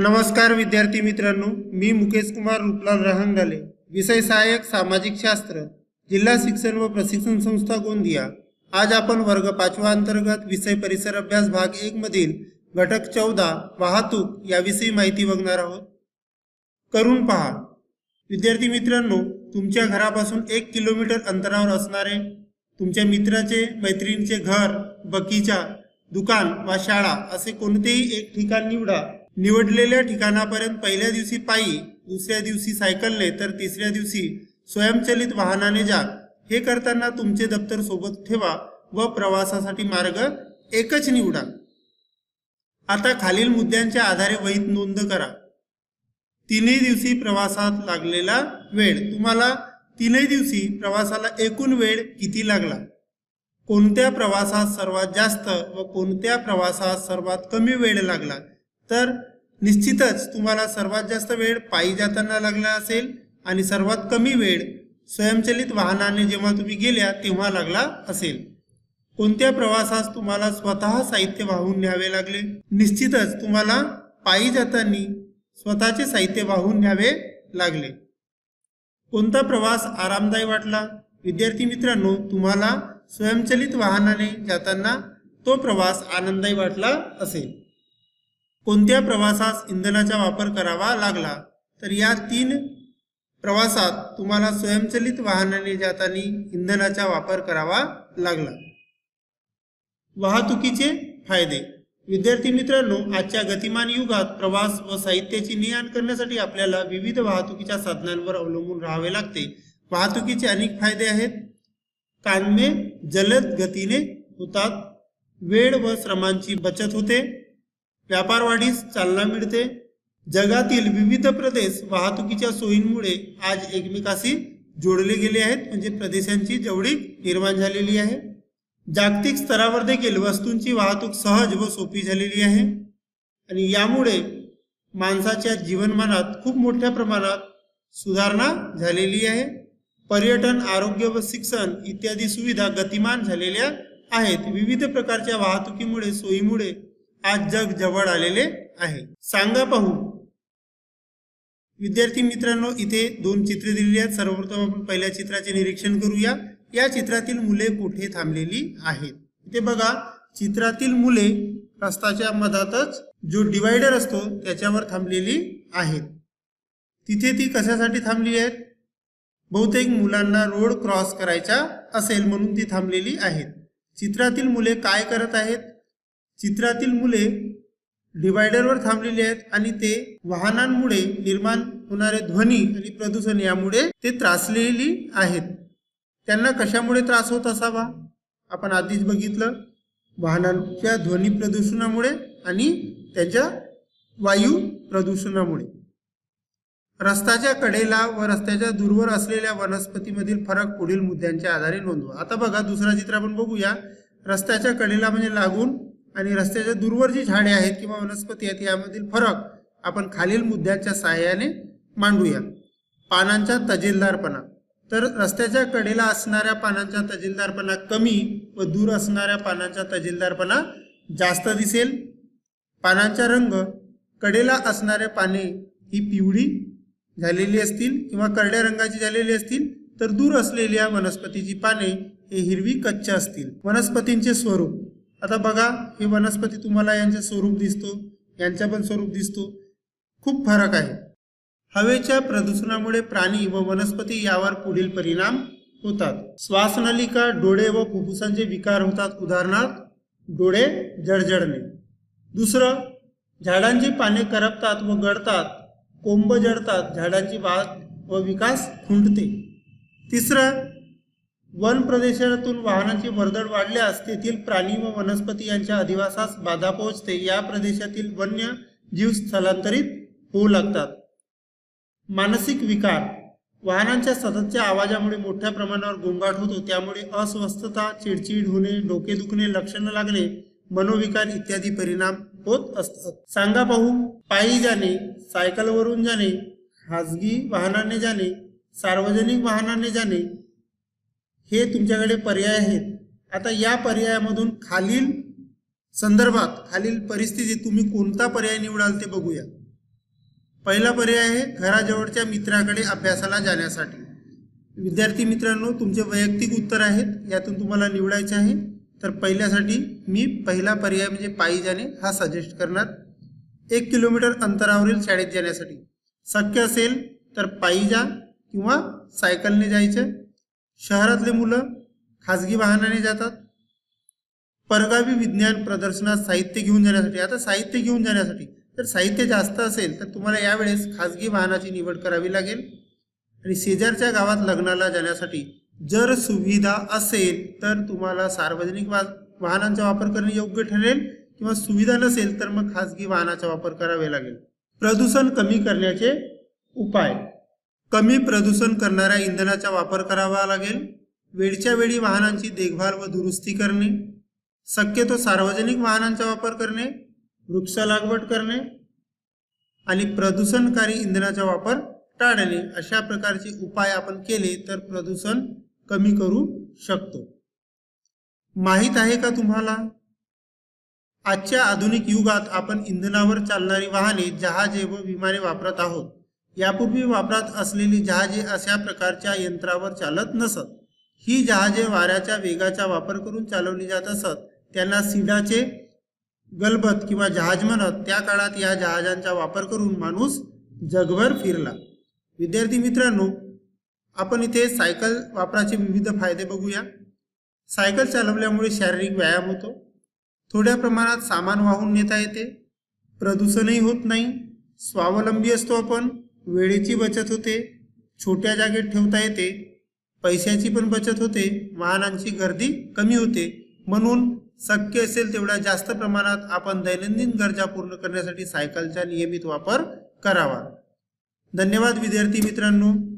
नमस्कार विद्यार्थी मित्रांनो मी मुकेश कुमार रुपलाल रहांगडाले विषय सहाय्यक सामाजिक शास्त्र जिल्हा शिक्षण व प्रशिक्षण संस्था गोंदिया. आज आपण वर्ग पाचवा अंतर्गत विषय परिसर अभ्यास भाग एक मधील घटक चौदा वाहतूक याविषयी माहिती बघणार आहोत. करून पहा. विद्यार्थी मित्रांनो तुमच्या घरापासून एक किलोमीटर अंतरावर असणारे तुमच्या मित्राचे मैत्रिणीचे घर बगीचा दुकान वा शाळा असे कोणतेही एक ठिकाण निवडा. निवडलेल्या ठिकाणापर्यंत पहिल्या दिवशी पायी दुसऱ्या दिवशी सायकलने तर तिसऱ्या दिवशी स्वयंचलित वाहनाने जा. हे करताना तुमचे दप्तर सोबत ठेवा व प्रवासासाठी मार्ग एकच निवडा. आता खालील मुद्द्यांच्या आधारे वहीत नोंद करा. तिन्ही दिवशी प्रवासात लागलेला वेळ. तुम्हाला तिन्ही दिवशी प्रवासाला एकूण वेळ किती लागला? कोणत्या प्रवासात सर्वात जास्त व कोणत्या प्रवासात सर्वात कमी वेळ लागला? तर निश्चितच तुम्हाला सर्वात जास्त वेळ पायी जाताना लागला असेल आणि सर्वात कमी वेळ स्वयंचलित वाहनाने जेव्हा तुम्ही गेल्या तेव्हा लागला असेल. कोणत्या प्रवासास तुम्हाला स्वतः साहित्य वाहून न्यावे लागले? निश्चितच तुम्हाला पायी जाताना स्वतःचे साहित्य वाहून न्यावे लागले. कोणता प्रवास आरामदायी वाटला? विद्यार्थी मित्रांनो तुम्हाला स्वयंचलित वाहनाने जाताना तो प्रवास आनंददायी वाटला असेल. कोणत्या प्रवासास इंधनाचा वापर करावा लागला? तर या तीन प्रवासात तुम्हाला स्वयंचलित वाहनाने जाताना इंधनाचा वापर करावा लागला. वाहतुकीचे फायदे. विद्यार्थी मित्रांनो आजच्या गतिमान युगात प्रवास व साहित्याची ने करण्यासाठी आपल्याला विविध वाहतुकीच्या साधनांवर अवलंबून राहावे लागते. वाहतुकीचे अनेक फायदे आहेत. कामे जलद गतीने होतात. वेळ व श्रमांची बचत होते. व्यापार वाढीस चालना मिळते. जगातील विविध प्रदेश वाहतुकीच्या सोयींमुळे आज एकमेकाशी जोडले गेले आहेत. म्हणजे प्रदेशांची जवळीक निर्माण झालेली आहे. जागतिक स्तरावर देखील वस्तूंची वाहतूक सहज व सोपी झालेली आहे. आणि यामुळे माणसाच्या जीवनमानात खूप मोठ्या प्रमाणात सुधारणा झालेली आहे. पर्यटन आरोग्य व शिक्षण इत्यादी सुविधा गतिमान झालेल्या आहेत. विविध प्रकारच्या वाहतुकीमुळे सोयीमुळे आज जग जवळ आलेले आहे. सांगा पाहू. विद्यार्थी मित्रांनो इथे दोन चित्रे दिलेली आहेत. सर्वप्रथम आपण पहिल्या चित्राचे निरीक्षण करूया. या चित्रातील मुले कुठे थांबलेली आहेत? इथे बघा चित्रातील मुले रस्ताच्या मधातच जो डिवायडर असतो त्याच्यावर थांबलेली आहेत. तिथे ती कशासाठी थांबली आहेत? बहुतेक मुलांना रोड क्रॉस करायचा असेल म्हणून ती थांबलेली आहेत. चित्रातील मुले काय करत आहेत? चित्रातील मुले डिवायडरवर थांबलेली आहेत आणि ते वाहनांमुळे निर्माण होणारे ध्वनी आणि प्रदूषण यामुळे ते त्रासलेली आहेत. त्यांना कशामुळे त्रास होत असावा? आपण आधीच बघितलं. वाहनांच्या ध्वनी प्रदूषणामुळे आणि त्याच्या वायू प्रदूषणामुळे. रस्त्याच्या कडेला व रस्त्याच्या दूरवर असलेल्या वनस्पतीमधील फरक पुढील मुद्द्यांच्या आधारे नोंदवा. आता बघा दुसरा चित्र आपण बघूया. रस्त्याच्या कडेला म्हणजे लागून आणि रस्त्याच्या दूरवर जी झाडे आहेत किंवा वनस्पती आहेत यामधील फरक आपण खालील मुद्द्यांच्या सहाय्याने मांडूया. पानांचा तजिलदारपणा. तर रस्त्याच्या कडेला असणाऱ्या पानांचा तजिलदारपणा कमी व दूर असणाऱ्या पानांचा तजिलदारपणा जास्त दिसेल. पानांचा रंग कडेला असणारे पाने ही पिवळी झालेली असतील किंवा करड्या रंगाची झालेली असतील तर दूर असलेल्या वनस्पतीची पाने हे हिरवी कच्च असतील. वनस्पतींचे स्वरूप. आता बघा ही वनस्पती तुम्हाला यांचे स्वरूप दिसतो यांचा पण स्वरूप दिसतो. खूप फरक आहे. हवेच्या प्रदूषणामुळे प्राणी व वनस्पती यावर पुढील परिणाम होतात. श्वासनलिका डोळे व फुफ्फुसांचे विकार होतात उदाहरणार्थ डोळे जडजडणे. दुसरं झाडांची पाने करपतात व गळतात कोंब जळतात झाडांची वाढ व विकास खुंटते. तिसरं वन प्रदेशातून वाहनाची वर्दळ वाढल्यास तेथील प्राणी व वनस्पती यांच्या अधिवासास बाधा पोहोचते. या प्रदेशातील वन्य जीव स्थलांतरित होऊ लागतात. मानसिक विकार. वाहनांच्या सततच्या आवाजामुळे मोठ्या प्रमाणावर गोंगाट होतो. त्यामुळे अस्वस्थता चिडचिड होणे डोके दुखणे लक्षणं लागणे मनोविकार इत्यादी परिणाम होत असतात. सांगा पाहू पायी जाणे सायकलवरून जाणे खाजगी वाहनाने जाणे सार्वजनिक वाहनाने जाणे हे तुमच्याकडे पर्याय आहेत. आता या पर्यायामधून खालील संदर्भात खालील परिस्थितीत तुम्ही कोणता पर्याय निवडाल ते बघूया. पहिला पर्याय आहे घराजवळच्या मित्राकडे अभ्यासाला जाण्यासाठी. विद्यार्थी मित्रांनो तुमचे वैयक्तिक उत्तर आहेत यातून तुम्हाला निवडायचे आहे. तर पहिल्यासाठी मी पहिला पर्याय म्हणजे पायी जाणे हा सजेस्ट करणार. एक किलोमीटर अंतरावरील शाळेत जाण्यासाठी. शक्य असेल तर पायी जा किंवा सायकलने जायचं. शहरातले मुलं खाजगी वाहनाने जातात. परगावी विज्ञान प्रदर्शनात साहित्य घेऊन जाण्यासाठी. आता साहित्य घेऊन जाण्यासाठी तर साहित्य जास्त असेल तर तुम्हाला यावेळेस खाजगी वाहनाची निवड करावी लागेल. आणि शेजारच्या गावात लग्नाला जाण्यासाठी जर सुविधा असेल तर तुम्हाला सार्वजनिक वा वाहनांचा वापर करणे योग्य ठरेल किंवा सुविधा नसेल तर मग खाजगी वाहनाचा वापर करावे लागेल. प्रदूषण कमी करण्याचे उपाय. कमी प्रदूषण करणाऱ्या इंधनाचा वापर करावा लागेल. वेळच्या वेळी वाहनांची देखभाल व दुरुस्ती करणे. शक्यतो सार्वजनिक वाहनांचा वापर करणे. वृक्ष लागवड करणे. आणि प्रदूषणकारी इंधनाचा वापर टाळणे. अशा प्रकारचे उपाय आपण केले तर प्रदूषण कमी करू शकतो. माहीत आहे का तुम्हाला? आजच्या आधुनिक युगात आपण इंधनावर चालणारी वाहने जहाजे व विमाने वापरत आहोत. यापूर्वी वापरात असलेली जहाजे अशा प्रकारच्या यंत्रावर चालत नसत. ही जहाजे वाऱ्याच्या वेगाचा वापर करून चालवली जात असत. त्यांना सिडाचे गलबत किंवा जहाज म्हणत त्या काळात या जहाजांचा वापर करून माणूस जगभर फिरला. विद्यार्थी मित्रांनो आपण इथे सायकल वापराचे विविध फायदे बघूया. सायकल चालवल्यामुळे शारीरिक व्यायाम होतो. थोड्या प्रमाणात सामान वाहून नेता येते. प्रदूषणही होत नाही. स्वावलंबी असतो आपण. वेळेची बचत होते छोट्या जागेत ठेवता येते पैशाची पण बचत होते वाहनांची गर्दी कमी होते. म्हणून शक्य असेल तेवढ्या जास्त प्रमाणात आपण दैनंदिन गरजा पूर्ण करण्यासाठी सायकलचा नियमित वापर करावा. धन्यवाद विद्यार्थी मित्रांनो.